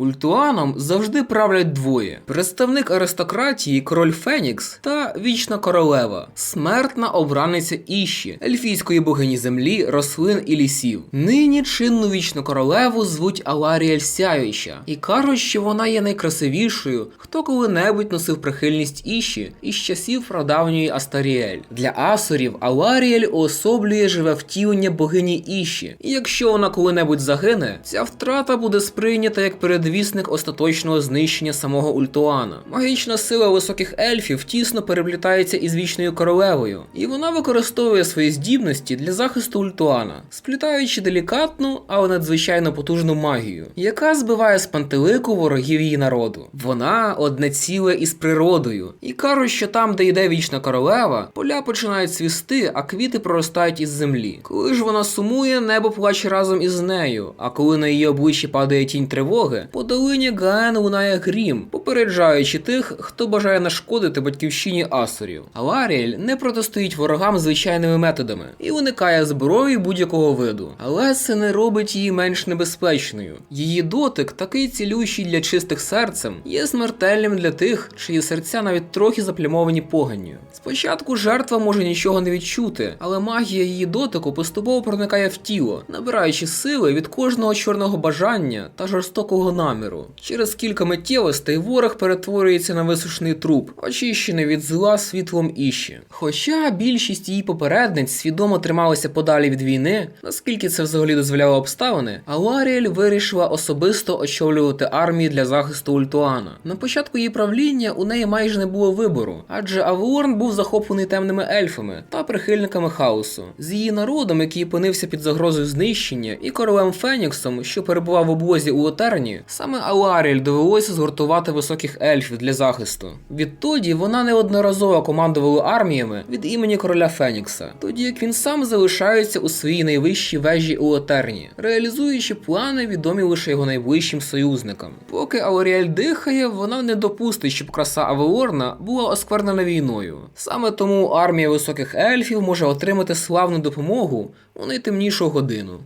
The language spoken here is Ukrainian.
Ультуаном завжди правлять двоє: представник аристократії, король Фенікс та вічна королева, смертна обраниця Іші, ельфійської богині землі, рослин і лісів. Нині чинну вічну королеву звуть Аларіель Сяюча, і кажуть, що вона є найкрасивішою, хто коли-небудь носив прихильність Іші із часів прадавньої Астаріель. Для асурів Аларіель уособлює живе втілення богині Іші, і якщо вона коли-небудь загине, ця втрата буде сприйнята як передвісник остаточного знищення самого Ультуана. Магічна сила високих ельфів тісно переплітається із вічною королевою, і вона використовує свої здібності для захисту Ультуана, сплітаючи делікатну, але надзвичайно потужну магію, яка збиває з пантелику ворогів її народу. Вона одне ціле із природою, і кажуть, що там, де йде вічна королева, поля починають цвісти, а квіти проростають із землі. Коли ж вона сумує, небо плаче разом із нею, а коли на її обличчі падає тінь тривоги, по долині Гаен лунає грім, попереджаючи тих, хто бажає нашкодити батьківщині Асурів. Аларіель не протистоїть ворогам звичайними методами і уникає зброї будь-якого виду. Але це не робить її менш небезпечною. Її дотик, такий цілющий для чистих серцем, є смертельним для тих, чиї серця навіть трохи заплямовані поганню. Спочатку жертва може нічого не відчути, але магія її дотику поступово проникає в тіло, набираючи сили від кожного чорного бажання та жорстокого наміру. Через кілька миттєвостей ворог перетворюється на висушений труп, очищений від зла світлом іші. Хоча більшість її попередниць свідомо трималися подалі від війни, наскільки це взагалі дозволяло обставини, Аларіель вирішила особисто очолювати армії для захисту Ультуана. На початку її правління у неї майже не було вибору, адже Авеорн був захоплений темними ельфами та прихильниками хаосу. З її народом, який опинився під загрозою знищення, і королем Феніксом, що перебував в облозі у Отерні, саме Аларіель довелося згуртувати високих ельфів для захисту. Відтоді вона неодноразово командувала арміями від імені короля Фенікса, тоді як він сам залишається у своїй найвищій вежі у Отерні, реалізуючи плани, відомі лише його найближчим союзникам. Поки Ауріель дихає, вона не допустить, щоб краса Авеорна була осквернена війною. Саме тому армія високих ельфів може отримати славну допомогу у найтемнішу годину.